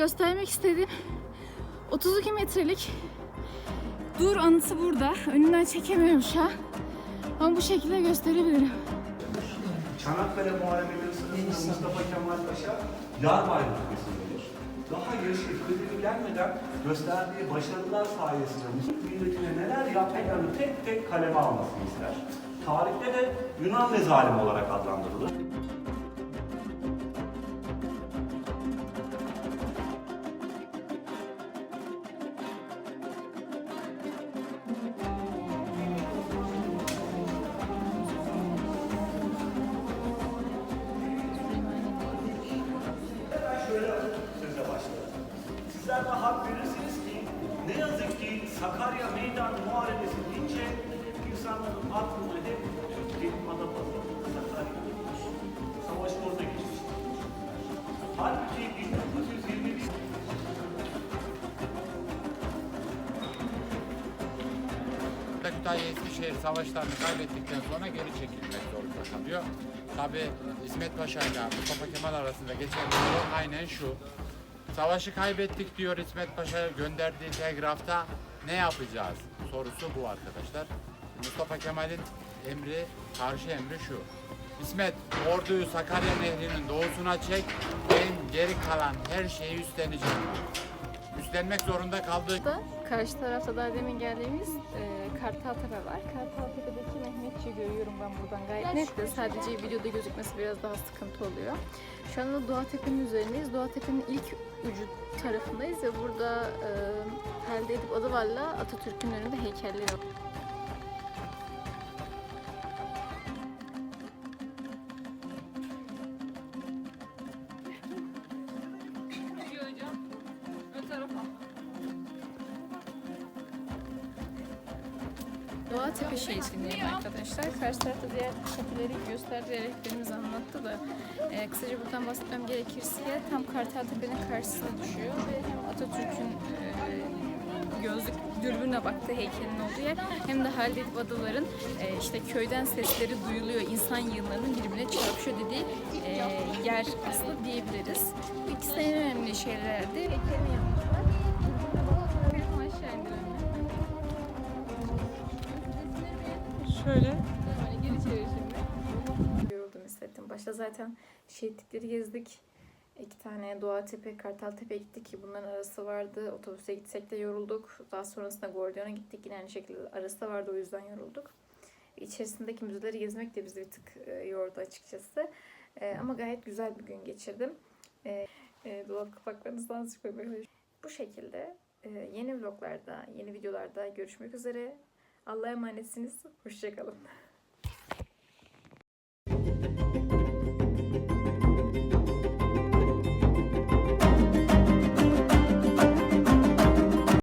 göstermek istediğim 32 metrelik dur anıtı burada. Önünden çekemiyorum şu an. Ama bu şekilde gösterebilirim. Çanakkale Muharebeleri sırasında Mustafa Kemal Paşa Yarbay rütbesindedir. Daha yaşı kıdemi gelmeden gösterdiği başarılar sayesinde Müslüman milletine neler yaptıklarını tek tek kaleme almasını ister. Tarihte de Yunan mezalim olarak adlandırılır. Ne yazık ki Sakarya Meydan Muharebesi deyince insanların aklına hep Türk Adapazarı, Sakarya gelmiş. Savaş orada geçmiş. Halbuki 1921 Kütahya Eskişehir savaşlarını kaybettikten sonra geri çekilmek zorunda kalıyor. Tabi İsmet Paşa ile Mustafa Kemal arasında geçen yol aynen şu. Savaşı kaybettik diyor İsmet Paşa gönderdiği telgrafta ne yapacağız sorusu bu arkadaşlar. Mustafa Kemal'in emri, karşı emri şu. İsmet orduyu Sakarya Nehri'nin doğusuna çek, ben geri kalan her şeyi üstleneceğim. Üstlenmek zorunda kaldığı Da karşı tarafta daha demin geldiğimiz e, Kartaltepe var. Kartaltepe'deki Mehmetçiği görüyorum ben buradan gayet net de sadece videoda gözükmesi biraz daha sıkıntı oluyor. Şu anda Doğatepe'nin üzerindeyiz. Doğatepe'nin ilk ucu tarafındayız ve burada e, Halide Edip Adıvar'la Atatürk'ün önünde heykelleri var. Doğa Tepe şehrindeyim arkadaşlar. Karşı tarafta diğer tepeleri gösterdi, rehberimiz anlattı da e, kısaca buradan bahsetmem gerekirse tam Kartal Tepe'nin karşısına düşüyor ve hem Atatürk'ün e, gözlük dürbünle baktığı heykelin olduğu yer hem de Halide Edip Adalar'ın e, işte köyden sesleri duyuluyor, insan yığınlarının birbirine çarpışıyor dediği e, yer aslında diyebiliriz. İkisi en önemli şeylerdi. Heykelini yapmışlar. Şöyle. Böyle geri çevir şimdi. Yoruldum hissettim. Başta zaten şehitlikleri gezdik. İki tane Doğa Tepe, Kartal Tepe gittik ki bunların arası vardı. Otobüse gitsek de yorulduk. Daha sonrasında Gordion'a gittik. Yine aynı şekilde arası da vardı o yüzden yorulduk. İçerisindeki müzeleri gezmek de bizi bir tık e, yordu açıkçası. E, ama gayet güzel bir gün geçirdim. E, dolap kapaklarınızdan koymaya Bu şekilde yeni vloglarda, yeni videolarda görüşmek üzere. Allah'a emanetsiniz. Hoşçakalın.